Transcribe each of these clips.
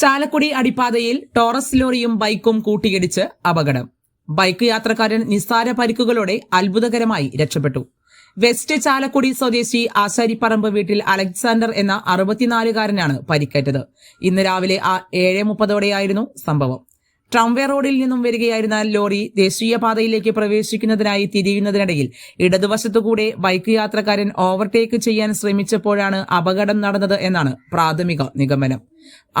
Chalakudy അടിപ്പാതയിൽ Taurus ലോറിയും ബൈക്കും കൂട്ടിയിടിച്ച് അപകടം. ബൈക്ക് യാത്രക്കാരൻ നിസ്സാര പരിക്കുകളോടെ അത്ഭുതകരമായി രക്ഷപ്പെട്ടു. വെസ്റ്റ് ചാലക്കുടി സ്വദേശി ആശാരിപ്പറമ്പ് വീട്ടിൽ അലക്സാണ്ടർ എന്ന അറുപത്തിനാലുകാരനാണ് പരിക്കേറ്റത്. ഇന്ന് രാവിലെ ഏഴ് മുപ്പതോടെയായിരുന്നു സംഭവം. ട്രംവേ റോഡിൽ നിന്നും വരികയായിരുന്ന ലോറി ദേശീയപാതയിലേക്ക് പ്രവേശിക്കുന്നതിനായി തിരിയുന്നതിനിടയിൽ ഇടതുവശത്തുകൂടെ ബൈക്ക് യാത്രക്കാരൻ ഓവർടേക്ക് ചെയ്യാൻ ശ്രമിച്ചപ്പോഴാണ് അപകടം നടന്നത് എന്നാണ് പ്രാഥമിക നിഗമനം.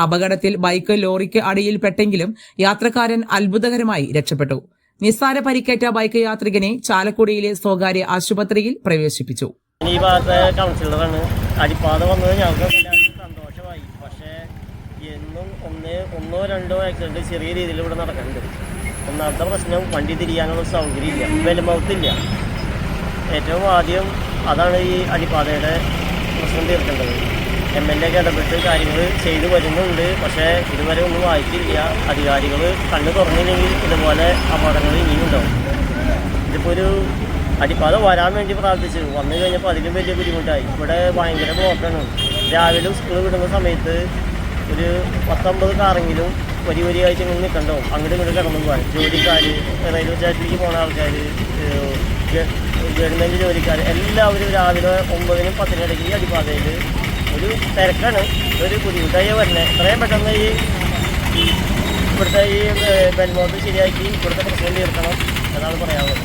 അപകടത്തിൽ ബൈക്ക് ലോറിക്ക് അടിയിൽപ്പെട്ടെങ്കിലും യാത്രക്കാരൻ അത്ഭുതകരമായി രക്ഷപ്പെട്ടു. നിസ്സാര പരിക്കേറ്റ ബൈക്ക് യാത്രികനെ ചാലക്കുടിയിലെ സ്വകാര്യ ആശുപത്രിയിൽ പ്രവേശിപ്പിച്ചു. ഈ ഭാഗത്തെ കൗൺസിലറാണ്. അടിപ്പാത വന്നത് ഞങ്ങൾക്ക് സന്തോഷമായി. പക്ഷേ എന്നും ഒന്ന് ഒന്നോ രണ്ടോ ആക്സിഡന്റ് ചെറിയ രീതിയിൽ ഇവിടെ നടക്കുന്നുണ്ട്. ഒന്നാമത്തെ പ്രശ്നം വണ്ടി തിരിയാനുള്ള സൗകര്യമില്ല. ബലമൗത്തില്ല ഏറ്റവും ആദ്യം അതാണ് ഈ അടിപ്പാതയുടെ പ്രശ്നം തീർക്കേണ്ടത്. എം എൽ എ ഇടപെട്ട് കാര്യങ്ങൾ ചെയ്തു വരുന്നുണ്ട്. പക്ഷേ ഇതുവരെ ഒന്നും ആയിട്ടില്ല അധികാരികൾ കണ്ണു തുറന്നില്ലെങ്കിൽ ഇതുപോലെ അപകടങ്ങൾ ഇനിയും ഉണ്ടാവും. ഇതിപ്പോൾ ഒരു അടിപ്പാത വരാൻ വേണ്ടി പ്രാർത്ഥിച്ചു. വന്നു കഴിഞ്ഞപ്പോൾ അതിലും വലിയ ബുദ്ധിമുട്ടായി. ഇവിടെ ഭയങ്കര ബ്ലോക്കാണ്. രാവിലെ സ്കൂൾ വിടുന്ന സമയത്ത് ഒരു പത്തൊമ്പത് കാറെങ്കിലും വരി വരിയായിട്ട് ഇങ്ങനെ നിൽക്കണ്ടോ അങ്ങോട്ട് ഇങ്ങോട്ട് കിടന്നു പോകാൻ ജോലിക്കാർ റെയിൽവേ സ്റ്റേഷനിലേക്ക് പോകുന്ന ആൾക്കാർ ഗവൺമെന്റ് ജോലിക്കാർ എല്ലാവരും രാവിലെ ഒമ്പതിനും പത്തിനും ഇടയ്ക്ക് അടിപ്പാതയിൽ ഒരു തിരക്കാണ്. ഒരു ബുദ്ധിമുട്ടായി വരുന്നത് എത്രയും പെട്ടെന്ന് ഈ ഇവിടുത്തെ ഈ ബെൽമോട്ട് ശരിയാക്കി ഇവിടുത്തെ പ്രശ്നം തീർക്കണം എന്നാണ് പറയാനുള്ളത്.